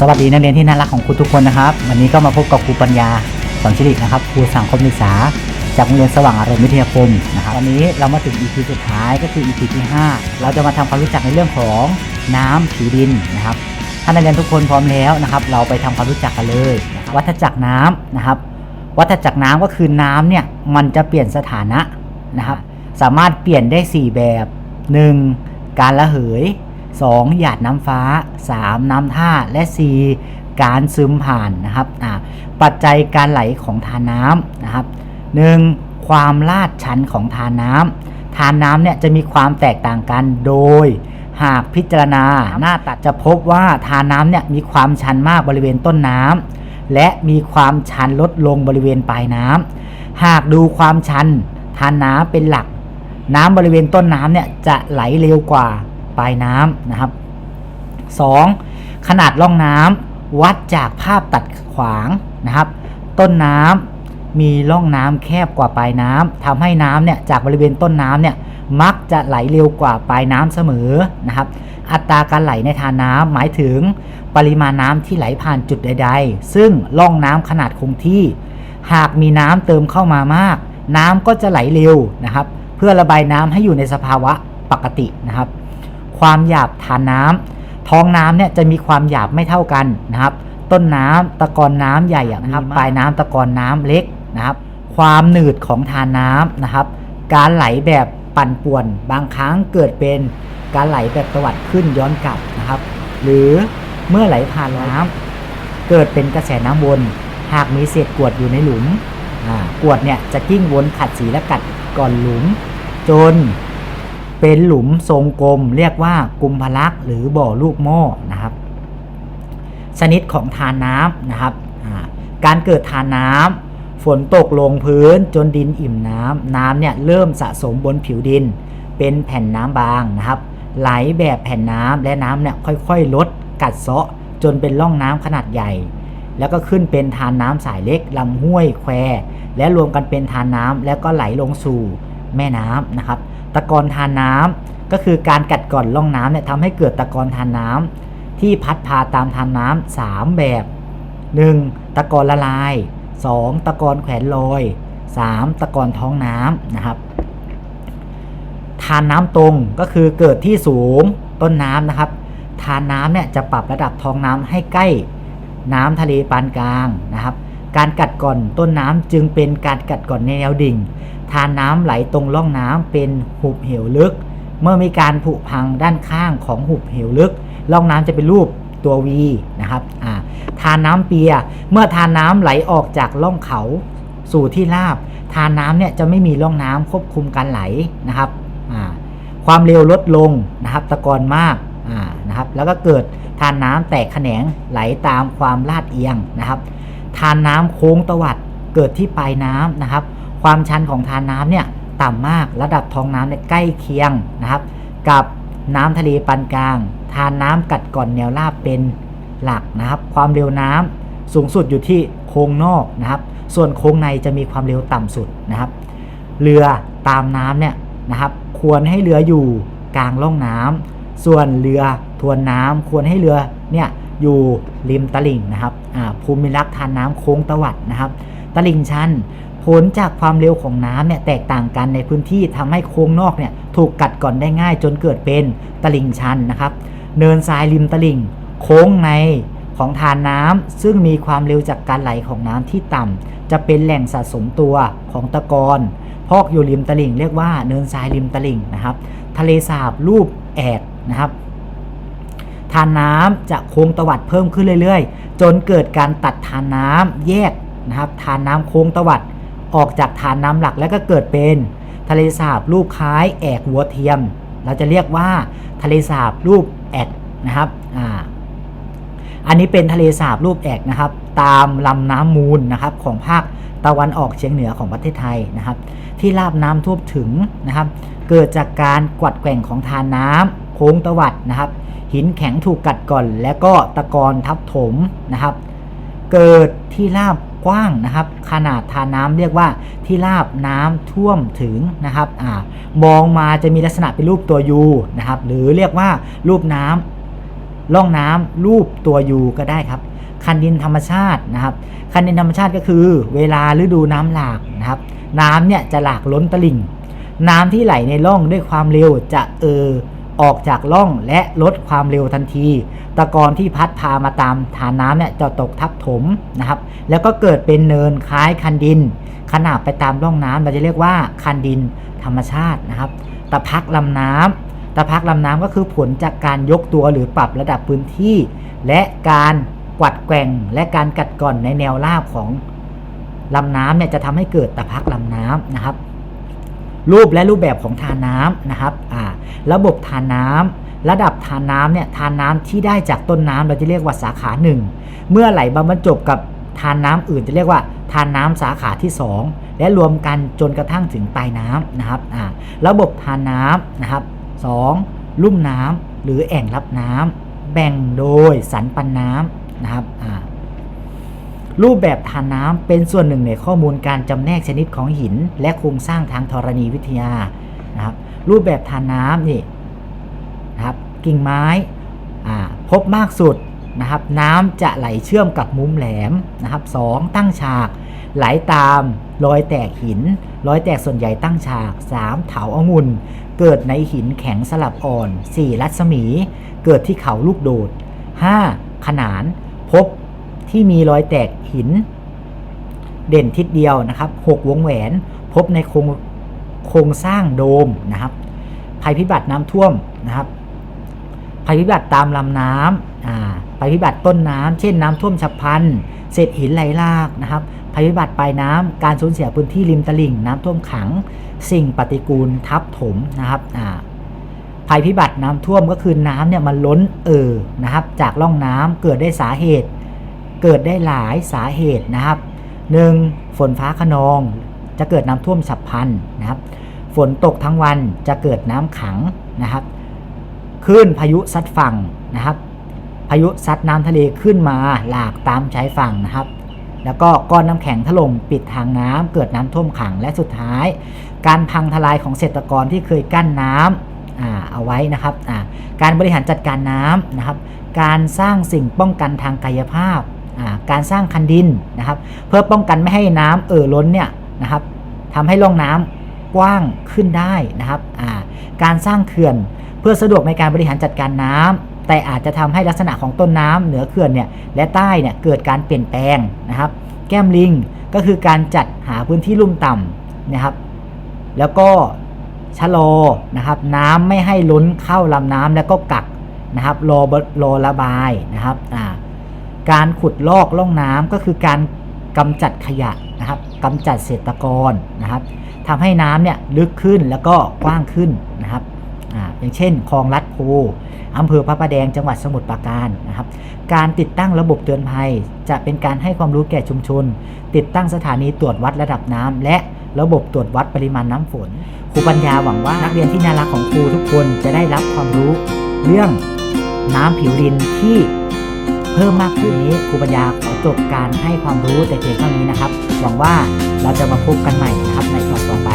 สวัสดีนักเรียนที่น่ารักของครูทุกคนนะครับ วันนี้ก็มาพบกับครูปัญญาสอนชิรินะครับครูสังคมศึกษา จากโรงเรียนสว่างอารมณ์วิทยาคมนะครับวันนี้เรามาถึง EP สุดท้ายก็คือ EP ที่ 5 เราจะมาทำความรู้จักในเรื่องของน้ำผิวดินนะครับถ้านักเรียนทุกคนพร้อมแล้วนะครับ เราไปทำความรู้จักกันเลย วัฏจักรน้ำนะครับ วัฏจักรน้ำก็คือน้ำเนี่ยมันจะเปลี่ยนสถานะนะครับ สามารถเปลี่ยนได้ 4 แบบ 1. การระเหย 2. หยาดน้ำฟ้า 3. น้ำท่าและ 4. การซึมผ่านนะครับปัจจัยการไหลของทานน้ำนะครับ 1. ความลาดชันของทานน้ำทานน้ำเนี่ยจะมีความแตกต่างกันโดย หากพิจารณาหน้าตัดจะพบว่าทานน้ำเนี่ยมีความชันมากบริเวณต้นน้ำและมีความชันลดลงบริเวณปลายน้ำหากดูความชันทานน้ำเป็นหลัก น้ำบริเวณต้นน้ำเนี่ยจะไหลเร็วกว่า ปลายน้ำนะครับ 2. ขนาดร่องน้ำวัดจากภาพตัดขวางนะครับ ต้นน้ำมีร่องน้ำแคบกว่าปลายน้ำทำให้น้ำเนี่ยจากบริเวณต้นน้ำเนี่ยมักจะไหลเร็วกว่าปลายน้ำเสมอนะครับ อัตราการไหลในทานน้ำหมายถึงปริมาณน้ำที่ไหลผ่านจุดใด ๆ ซึ่งร่องน้ำขนาดคงที่ หากมีน้ำเติมเข้ามามาก น้ำก็จะไหลเร็วนะครับ เพื่อระบายน้ำให้อยู่ในสภาวะปกตินะครับ ความหยาบทานน้ำท้องน้ำเนี่ยจะมีความหยาบไม่เท่ากันนะครับ ต้นน้ำตะกอนน้ำใหญ่อะนะครับ ปลายน้ำตะกอนน้ำเล็กนะครับ ความหนืดของทานน้ำนะครับ การไหลแบบปั่นป่วน บางครั้งเกิดเป็นการไหลแบบตวัดขึ้นย้อนกลับนะครับ หรือเมื่อไหลผ่านน้ำเกิดเป็นกระแสน้ำวน หากมีเศษกรวดอยู่ในหลุมอ่ากรวดเนี่ยจะกิ้งวนขัดสีและกัดก่อนหลุม จน เป็นหลุมทรงกลมเรียกว่ากุมพลักษ์หรือบ่อลูกหม้อนะครับ ชนิดของทานน้ำนะครับ การเกิดทานน้ำฝนตกลงพื้นจนดินอิ่มน้ำน้ำเนี่ยเริ่มสะสมบนผิวดิน เป็นแผ่นน้ำบางนะครับ ไหลแบบแผ่นน้ำและน้ำเนี่ยค่อยๆ ลดกัดเซาะจนเป็นร่องน้ำขนาดใหญ่ แล้วก็ขึ้นเป็นทานน้ำสายเล็กลำห้วยแควและรวมกันเป็นทานน้ำแล้วก็ไหลลงสู่แม่น้ำนะครับ ตะกอนทานน้ำก็คือการกัดก่อนร่องน้ำเนี่ยทำให้เกิดตะกอนทานน้ำที่พัดพาตามทานน้ำสามแบบ 1. ตะกอนละลาย 2. ตะกอนแขวนลอย 3. ตะกอนท้องน้ำนะครับทานน้ำตรงก็คือเกิดที่สูงต้นน้ำนะครับ ทานน้ำเนี่ยจะปรับระดับท้องน้ำให้ใกล้น้ำทะเลปานกลางนะครับ การกัดก่อนต้นน้ำจึงเป็นการกัดก่อนในแนวดิ่ง ทานน้ำไหลตรงร่องน้ำเป็นหุบเหวลึก เมื่อมีการผุพังด้านข้างของหุบเหวลึกร่องน้ำจะเป็นรูปตัว V นะครับทานน้ำเปีย เมื่อทานน้ำไหลออกจากร่องเขาสู่ที่ราบ ทานน้ำเนี่ยจะไม่มีร่องน้ำควบคุมการไหลนะครับ ความเร็วลดลงนะครับ ตะกอนมากนะครับ แล้วก็เกิดทานน้ำแตกแขนงไหลตามความลาดเอียงนะครับ ทานน้ำโค้งตวัดเกิดที่ปลายน้ำนะครับ ความชันของทานน้ำเนี่ยต่ำมากระดับท้องน้ำเนี่ยใกล้เคียงนะครับ กับน้ำทะเลปานกลาง ทานน้ำกัดก่อนแนวราบเป็นหลักนะครับ ความเร็วน้ำสูงสุดอยู่ที่โค้งนอกนะครับ ส่วนโค้งในจะมีความเร็วต่ำสุดนะครับ เรือตามน้ำเนี่ยนะครับ ควรให้เรืออยู่กลางร่องน้ำส่วนเรือทวนน้ำควรให้เรือเนี่ยอยู่ริมตลิ่งนะครับอ่าภูมิลักษณ์ทานน้ำโค้งตวัดนะครับ ตลิ่งชัน ผลจากความเร็วของน้ำเนี่ยแตกต่างกันในพื้นที่ทำให้โค้งนอกเนี่ยถูกกัดก่อนได้ง่าย จนเกิดเป็นตลิ่งชันนะครับ เนินทรายริมตลิ่ง โค้งในของทานน้ำซึ่งมีความเร็วจากการไหลของน้ำที่ต่ำจะเป็นแหล่งสะสมตัวของตะกอนพอกอยู่ริมตลิ่ง เรียกว่าเนินทรายริมตลิ่งนะครับ ทะเลสาบรูปแอกนะครับทานน้ำจะโค้งตวัดเพิ่มขึ้นเรื่อย ๆ จนเกิดการตัดทานน้ำแยกนะครับทานน้ำโค้งตวัด ออกจากทานน้ำหลักแล้วก็เกิดเป็นทะเลสาบรูปคล้ายแอกหัวเทียม เราจะเรียกว่าทะเลสาบรูปแอกนะครับอ่าอันนี้เป็นทะเลสาบรูปแอกนะครับ ตามลำน้ำมูลนะครับของภาคตะวันออกเฉียงเหนือของประเทศไทยนะครับ ที่ราบน้ำท่วมถึงนะครับ เกิดจากการกวัดแกว่งของทานน้ำโค้งตวัดนะครับ หินแข็งถูกกัดก่อน และก็ตะกอนทับถมนะครับ เกิดที่ราบ กว้างนะครับ ขนาดทานน้ำเรียกว่าที่ราบน้ำท่วมถึงนะครับอมองมาจะมีลักษณะเป็นรูปตัวยูนะครับ หรือเรียกว่ารูปน้ำร่องน้ำรูปตัวยูก็ได้ครับ คันดินธรรมชาตินะครับ คันดินธรรมชาติก็คือ เวลาฤดูน้ำหลากนะครับ น้ำเนี่ยจะหลากล้นตลิ่ง น้ำที่ไหลในร่องด้วยความเร็วจะเออ ออกจากร่องและลดความเร็วทันที ตะกอนที่พัดพามาตามฐานน้ำเนี่ยจะตกทับถมนะครับ แล้วก็เกิดเป็นเนินคล้ายคันดิน ขนาบไปตามร่องน้ำเราจะเรียกว่าคันดินธรรมชาตินะครับ ตะพักลำน้ำตะพักลำน้ำก็คือผลจากการยกตัวหรือปรับระดับพื้นที่ และการกวัดแกว่งและการกัดก่อนในแนวราบของลำน้ำเนี่ยจะทำให้เกิดตะพักลำน้ำนะครับ รูปและรูปแบบของทานน้ำนะครับอ่า ระบบทานน้ำระดับทานน้ำเนี่ยทานน้ำที่ได้จากต้นน้ำเราจะเรียกว่าสาขาหนึ่งเมื่อไหลบรรจบกับทานน้ำอื่นจะเรียกว่าทานน้ำสาขาที่ 2 และรวมกันจนกระทั่งถึงปลายน้ำนะครับระบบทานน้ำนะครับ 2. ลุ่มน้ำหรือแอ่งรับน้ำแบ่งโดยสันปันน้ำนะครับรูปแบบทานน้ำเป็นส่วนหนึ่งในข้อมูลการจำแนกชนิดของหิน และโครงสร้างทางธรณีวิทยานะครับ รูปแบบทานน้ำนี่นะครับกิ่งไม้พบมากสุดนะครับน้ำจะไหลเชื่อมกับมุมแหลมนะครับสองตั้งฉากไหลตามรอยแตกหิน รอยแตกส่วนใหญ่ตั้งฉาก 3. เถาอางุ่นเกิดในหินแข็งสลับอ่อน 4. รัศมี เกิดที่เขาลูกโดด 5. ขนานพบที่มีรอยแตกหิน เด่นทิศเดียวนะครับ 6 วงแหวน พบในโครง โครงสร้างโดมนะครับ ภัยพิบัติน้ำท่วมนะครับ ภัยพิบัติตามลำน้ำอ่าภัยพิบัติต้นน้ำเช่นน้ำท่วมฉับพลันเศษหินไหลลากนะครับ ภัยพิบัติปลายน้ำการสูญเสียพื้นที่ริมตลิ่ง น้ำท่วมขัง สิ่งปฏิกูลทับถมนะครับอ่าภัยพิบัติน้ำท่วมก็คือน้ำเนี่ยมันล้นเอ่อนะครับ จากร่องน้ำเกิดได้สาเหตุ เกิดได้หลายสาเหตุนะครับ 1. ฝนฟ้าขนอง จะเกิดน้ำท่วมฉับพลันนะครับ ฝนตกทั้งวันจะเกิดน้ำขังนะครับคลื่นพายุซัดฝั่งนะครับ พายุซัดน้ำทะเลขึ้นมาหลากตามชายฝั่งนะครับ แล้วก็ก้อนน้ำแข็งถล่มปิดทางน้ำเกิดน้ำท่วมขังและสุดท้าย การพังทลายของเกษตรกรที่เคยกั้นน้ำอ่าเอาไว้นะครับอ่าการบริหารจัดการน้ำนะครับ การสร้างสิ่งป้องกันทางกายภาพอ่าการสร้างคันดินนะครับ เพื่อป้องกันไม่ให้น้ำเอ่อล้นเนี่ย นะครับทำให้ร่องน้ำกว้างขึ้นได้นะครับาการสร้างเขื่อนเพื่อสะดวกในการบริหารจัดการน้ำแต่อาจจะทำให้ลักษณะของต้นน้ำเหนือเขื่อนเนี่ยและใต้เนี่ยเกิดการเปลี่ยนแปลงนะครับ แก้มลิงก็คือการจัดหาพื้นที่ลุ่มต่ำนะครับ แล้วก็ชะลอนะครับน้ำไม่ให้ล้นเข้าลำน้ำแล้วก็กักนะครับรอรอระบายนะครับการขุดลอกล่องน้ำก็คือการกำจัดขยะนะครับ กำจัดเศษตะกอนนะครับทำให้น้ำเนี่ยลึกขึ้นแล้วก็กว้างขึ้นนะครับอ่าอย่างเช่นคลองลัดโพอำเภอพระประแดงจังหวัดสมุทรปราการนะครับ การติดตั้งระบบเตือนภัย จะเป็นการให้ความรู้แก่ชุมชน ติดตั้งสถานีตรวจวัดระดับน้ำและระบบตรวจวัดปริมาณน้ำฝนครูปัญญาหวังว่านักเรียนที่น่ารักของครูทุกคนจะได้รับความรู้เรื่องน้ำผิวดินที่ เพิ่มมากขึ้นนี้ครูปัญญาขอจบการให้ความรู้แต่เพียงเท่านี้นะครับ หวังว่าเราจะมาพบกันใหม่นะครับในตอนต่อไป